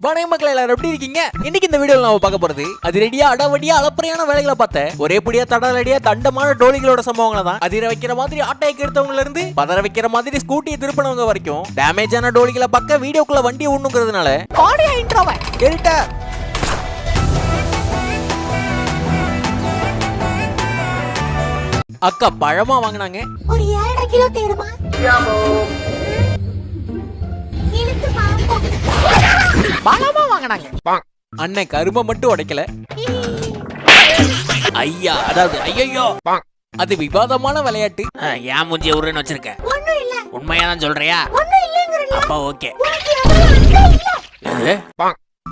வணக்கம் மக்கள் எல்லாரும் எப்படி இருக்கீங்க? இன்னைக்கு இந்த வீடியோல நாம பார்க்க போறது அது ரெடியா அடவடியா அளப்பறையான வேலைகளை பார்த்த ஒரே படியா தடலடியா தண்டமான டோலிகளோட சம்பவங்களை தான் அதிர வைக்கிற மாதிரி ஆட்டையை கெடுத்தவங்கல இருந்து பதற வைக்கிற மாதிரி ஸ்கூட்டியை திருப்பினவங்க வரைக்கும் டேமேஜ் ஆன டோலிகளை பார்க்க வீடியோக்குள்ள வண்டி ஒண்ணுங்கிறதுனால ஆடியோ இன்ட்ரோவை அக்கா பழமா வாங்கினாங்க. ஒரு ஏழரை கிலோ பழமா வாங்கினாங்க. அண்ணன் கரும்பை மட்டும் உடைக்கல. ஐயா அதாவது ஐயோ அது விவாதமான விளையாட்டு. ஏன் மூஞ்சி உருன்னு வச்சிருக்க. உண்மையா தான் சொல்றியா? அப்பா ஓகே.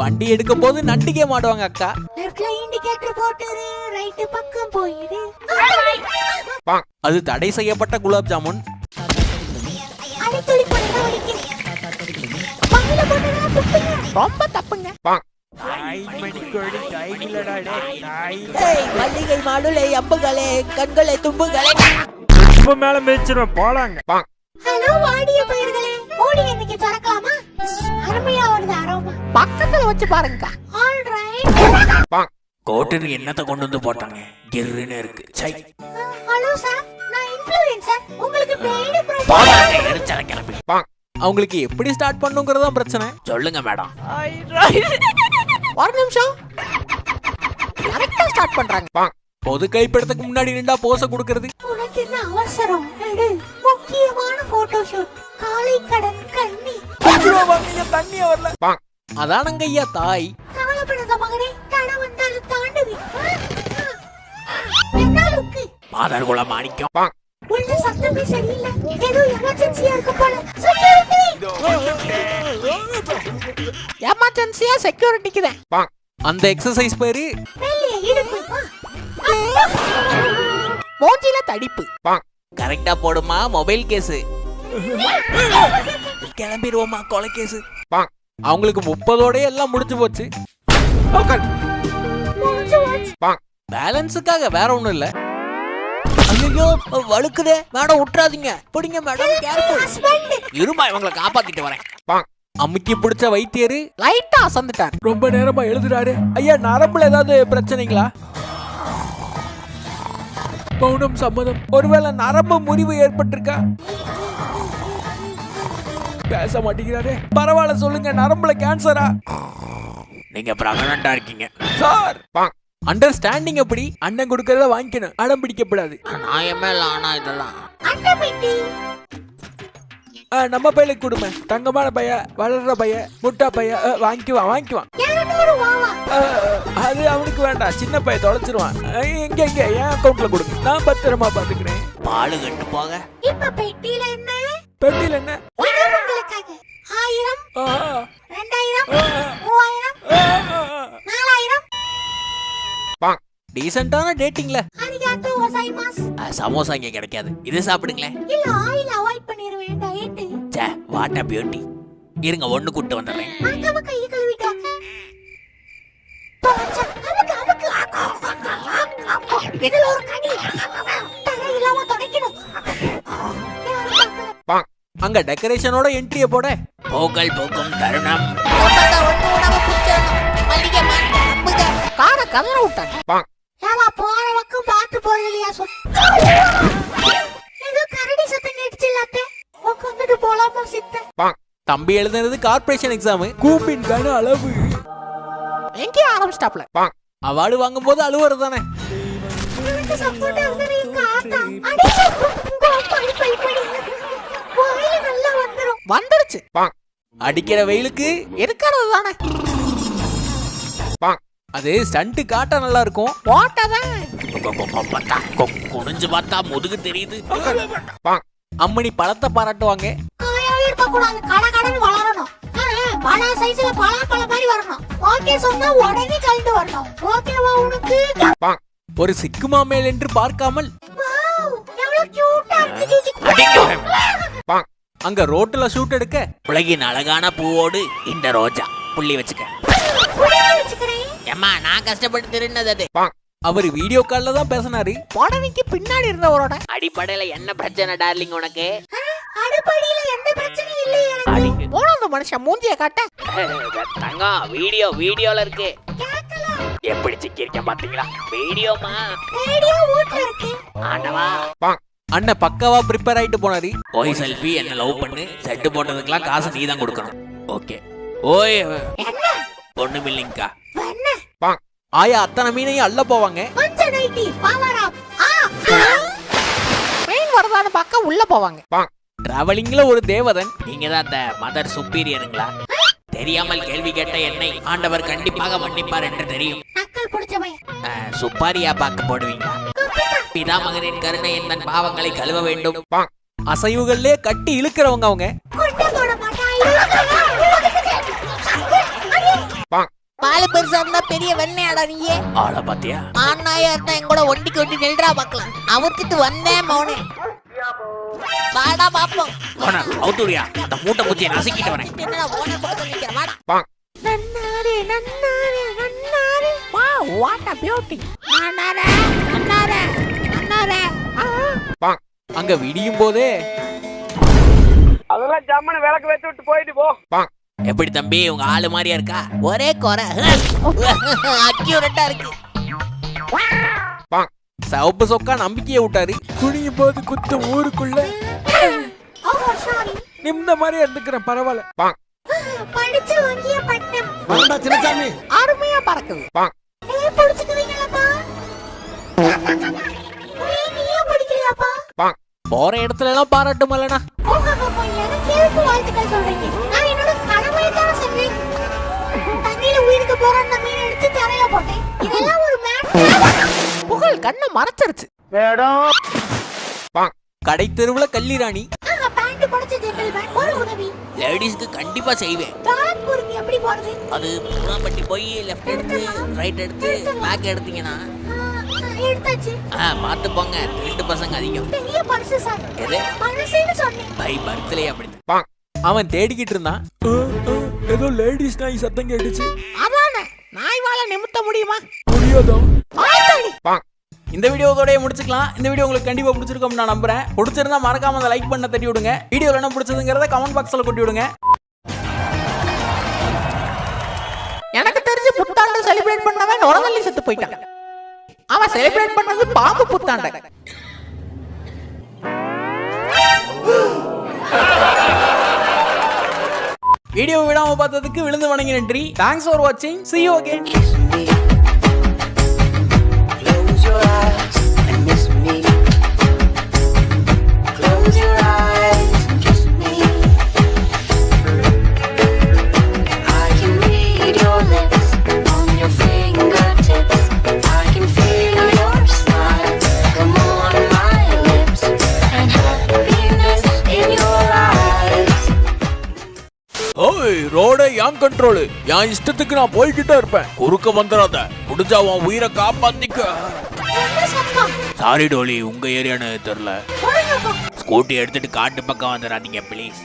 வண்டி எடுக்கும் போது நண்டிக்கே மாடுவாங்க அக்கா. அது தடை செய்யப்பட்ட குலாப் ஜாமுன். ரொம்ப தப்புங்க மல்லிகை மாடுலே அம்புகளே கண்களே தும்புகளே. உப்பு மேல மிதிச்சிருவேன் போலாங்க. ஹலோ வாடிய பயிர்களே ஓடி இன்னைக்கு திறக்கலாமா? அருமையா வருது அரோமா. பக்கத்துல வச்சு பாருங்க. கோட்டுக்கு என்னத்தை கொண்டு வந்து போட்டாங்க? கிருன்னு இருக்கு. சை. ஹலோ சார் நான் இன்ஃப்ளூயன்சர் உங்களுக்கு பெய்டு போலாங்க எரிச்சல கிளம்பி அவங்களுக்கு எப்படி ஸ்டார்ட் பண்ணுங்கிறதா பிரச்சனை. சொல்லுங்க மேடம். ஒரு நிமிஷம். கரெக்டா ஸ்டார்ட் பண்றாங்க. பொது கைப்படத்துக்கு முன்னாடி நின்றா போஸ கொடுக்கறது. உனக்கு என்ன அவசரம்? எடு. முக்கியமான போட்டோ ஷூட் காலை கடன் கண்ணி. தண்ணி வரல அதானங்க ஐயா தாய். கவலைப்படாத மகனே தட வந்தாலும் தாண்டுவி. குல மாணிக்கம். உள்ள சத்தமே சரியில்லை. ஏதோ எமர்ஜென்சியா இருக்கு போல. எமர்ஜென்சியா செக்யூரிட்டிக்கு தான் அந்த எக்ஸசைஸ் பேரு. மூஞ்சில தடிப்பு. கரெக்டா போடுமா மொபைல் கேஸ் கிளம்பிடுவோமா கொலை கேஸ் அவங்களுக்கு முப்பதோட எல்லாம் முடிஞ்சு போச்சு. பேலன்ஸுக்காக வேற ஒண்ணும் இல்ல. ஐயோ வழுக்குதே. மேடம் விட்டுறாதீங்க பிடிங்க மேடம் இருமா இவங்களை காப்பாத்திட்டு வரேன். அமுக்கி பிடிச்ச வைத்தியரு லைட்டா அசந்துட்டார். ரொம்ப நேரமா எழுதுறாரு. ஐயா நரம்புல ஏதாவது பிரச்சனைங்களா? மௌனம் சம்மதம். ஒருவேளை நரம்பு முறிவு ஏற்பட்டிருக்கா? பேச மாட்டேங்கிறாரே. பரவாயில்ல சொல்லுங்க. நரம்புல கேன்சரா நீங்க பிரெக்னண்டா இருக்கீங்க. சார்! அண்டர்ஸ்டாண்டிங் எப்படி? அண்ணன் கொடுக்கறத வாங்கிக்கணும். அடம் பிடிக்கப்படாது. நான் என் மேல ஆனா இதெல்லாம். ஆ, நம்ம பையலுக்கு கொடுமை. தங்கமான பைய வளர்ற பைய முட்டா பைய ஆ, வாங்கிக்குவான் வாங்கிக்குவான். ஆ, அது அவனுக்கு வேண்டாம். சின்ன பைய தொலைச்சிருவான். ஆ, எங்க எங்க என் அக்கௌண்ட்ல கொடுங்க. நான் பத்திரமா பாத்துக்கிறேன் பாலு கட்டு போக. இப்ப பெட்டியில என்ன? பெட்டியில் என்ன? உங்களுக்காக ஆயிரம். ஆ, ரெண்டாயிரம் ஆ, ஆ. நாலாயிரம் டீசென்டான டேட்டிங்ல சமோசா இங்க கிடைக்காது. இது சாப்பிடுங்களேன். இல்ல ஆயில் அவாய்ட் பண்ணிடுவேன் டயட் சே வாட் பியூட்டி இருங்க ஒண்ணு கூட்டு. இதுல ஒரு கடி துடைக்கணும். யாரும் பார்க்கல. அங்க டெக்கரேஷனோட என்ட்ரிய போட. போகல் போக்கும் தருணம். காரை கதற விட்டாங்க. ஏலா, போற பக்கம் பார்த்து போறலையா சொல். ஏதோ கரடி சத்தம் கேட்டுச்சு அத்தை உட்காந்துட்டு போலாமா சித்த? தம்பி எழுதுனது கார்ப்பரேஷன் எக்ஸாம் கூப்பின் கன அளவு. எங்கே ஆரம்பிச்சிட்டாப்ல அவார்டு வாங்கும் போது அழுவுறது தானே. வந்துருச்சு. அடிக்கிற வெயிலுக்கு இருக்கிறது தானே. அது ஸ்டண்ட் காட்ட நல்லா இருக்கும் போட்டாதான் குனிஞ்சு பார்த்தா முதுகு தெரியுது. அம்மணி பழத்தை பாராட்டுவாங்க. ஒரு சிக்குமா மேல் என்று பார்க்காமல். வாவ் எவ்வளவு கியூட்டா இருக்கு ஜிஜி. அடிக்க அங்க ரோட்டுல ஷூட் எடுக்க. உலகின் அழகான பூவோடு இந்த ரோஜா. புள்ளி வச்சுக்க. ஏம்மா நான் கஷ்டப்பட்டு திருநது அது. அவர் வீடியோ கால்ல தான் பேசினாரு. புடவைக்கு பின்னாடி இருந்தவரோட அடிப்படையில என்ன பிரச்சனை டார்லிங் உனக்கு? அடுப்படியில எந்த பிரச்சனையும் இல்லையே போன அந்த மனுஷன் மூஞ்சிய காட்ட. தங்கம் வீடியோ வீடியோல இருக்கு. கேட்கல எப்படி சிக்கிருக்க பாத்தீங்களா? வீடியோமா ரேடியோ வீட்ல இருக்கு. ஆண்டவா. அண்ணன் பக்காவா ப்ரிப்பேர் ஆயிட்டு போனாரு. ஓய் செல்ஃபி என்ன லவ் பண்ணு. செட்டு போட்டதுக்கெல்லாம் காசு நீ தான் கொடுக்கணும். ஓகே ஓய் என்ன ஒண்ணுமில்லைங்கக்கா என்ன ஆயா அத்தனை மீனையும் அள்ள போவாங்க. மீன் வரதான பார்க்க உள்ள போவாங்க. டிராவலிங்ல ஒரு தேவதன். நீங்க தான் அந்த மதர் சுப்பீரியருங்களா தெரியாமல் கேள்வி கேட்ட என்னை ஆண்டவர் கண்டிப்பாக மன்னிப்பார் என்று தெரியும். சுப்பாரியா பார்க்க போடுவீங்களா? பிதாமகனின் கருணை என் பாவங்களை கழுவ வேண்டும். அசைவுகள்லே கட்டி இழுக்கிறவங்க அவங்க. பாலு பெருசா இருந்தா பெரிய வெண்ணையாடா நீயே. ஆளை பாத்தியா? ஆண்ணாயா இருந்தா என் கூட ஒண்டிக்கு ஒண்டி நெல்றா பாக்கலாம். அவர்கிட்ட வந்தேன் மௌனே. வாடா பாப்போம். போனா அவுத்துடியா அந்த மூட்டை பூச்சியை நசுக்கிட்டு வரேன். என்னடா ஓன பக்கத்துல நிக்கிற? வாடா. நன்னாரே நன்னாரே நன்னாரே. வா வாட் அ பியூட்டி நன்னாரே நன்னாரே நன்னாரே அங்க விடியும் போதே. அதெல்லாம் ஜம்முன்னு விளக்கு வச்சு விட்டு போயிட்டு போ. எப்படி தம்பி உங்க ஆளு மாதிரியா இருக்கா? ஒரே குறை. அக்யூரேட்டா இருக்கு. சவப்பு சொக்கா நம்பிக்கையை விட்டாரு. குனியும் போது குத்து ஊருக்குள்ள. நிமிந்த மாதிரி இருந்துக்கிறேன் பரவாயில்ல. படிச்சு வாங்கிய பட்டம். அருமையா பறக்குது. பிடிச்சுக்குவீங்களாப்பா ஏய் நீயும் பிடிக்கலையாப்பா? போற இடத்துல எல்லாம் பாராட்டு மல்லனா உங்க அப்பா எனக்கு எதுக்கு வாழ்த்துக்கள் சொல்றீங்க? தண்ணியில உயிருக்கு போற அந்த மீன் எடுத்து தரையில போட்டேன். இதெல்லாம் ஒரு மேட் புகழ் கண்ணை மறைச்சிருச்சு. கடை தெருவுல கள்ளிராணி நாங்க பேண்ட் படிச்ச ஜென்டில்மேன் ஒரு உதவி. லேடிஸ்க்கு கண்டிப்பா செய்வேன். எப்படி போறது? அது பூனாம்பட்டி போய் லெஃப்ட் எடுத்து ரைட் எடுத்து பேக் எடுத்தீங்கன்னா. ஆ, எடுத்தாச்சு. ஆ பார்த்து போங்க. திருட்டு பசங்க அதிகம். பெரிய பரிசு சார். எது? பரிசுன்னு சொன்னேன். பை பர்த்லே அப்படி அவன் தேடிக்கிட்டு இருந்தான். ஏதோ லேடிஸ் நாய் சத்தம் கேட்டுச்சு. அதானே? நாய் வாழ நிமித்த முடியுமா? முடியாதோ? இந்த வீடியோ இதோடய முடிச்சுக்கலாம். இந்த வீடியோ உங்களுக்கு கண்டிப்பா பிடிச்சிருக்கும் நான் நம்புறேன். பிடிச்சிருந்தா மறக்காம அந்த லைக் பண்ண தட்டி விடுங்க வீடியோல என்ன பிடிச்சதுங்கிறத கமெண்ட் பாக்ஸ்ல கொட்டி விடுங்க எனக்கு தெரிஞ்சு புத்தாண்டு செலிப்ரேட் பண்ணவன் நுரதள்ளி செத்து போயிட்டான். அவன் செலிப்ரேட் பண்ணது பாம்பு புத்தாண்ட. வீடியோ விடாம பார்த்ததுக்கு விழுந்து வணங்கி நன்றி. தேங்க்ஸ் ஃபார் வாட்சிங் சி யூ அகேன் ரோட என் கண்ட்ரோல். என் இஷ்டத்துக்கு நான் போய்கிட்டே இருப்பேன். குறுக்க வந்துடாத முடிஞ்சா உன் உயிரை காப்பாத்திக்க. சாரி டோலி உங்க ஏரியான்னு தெரியல. ஸ்கூட்டி எடுத்துட்டு காட்டு பக்கம் வந்துடாதீங்க ப்ளீஸ்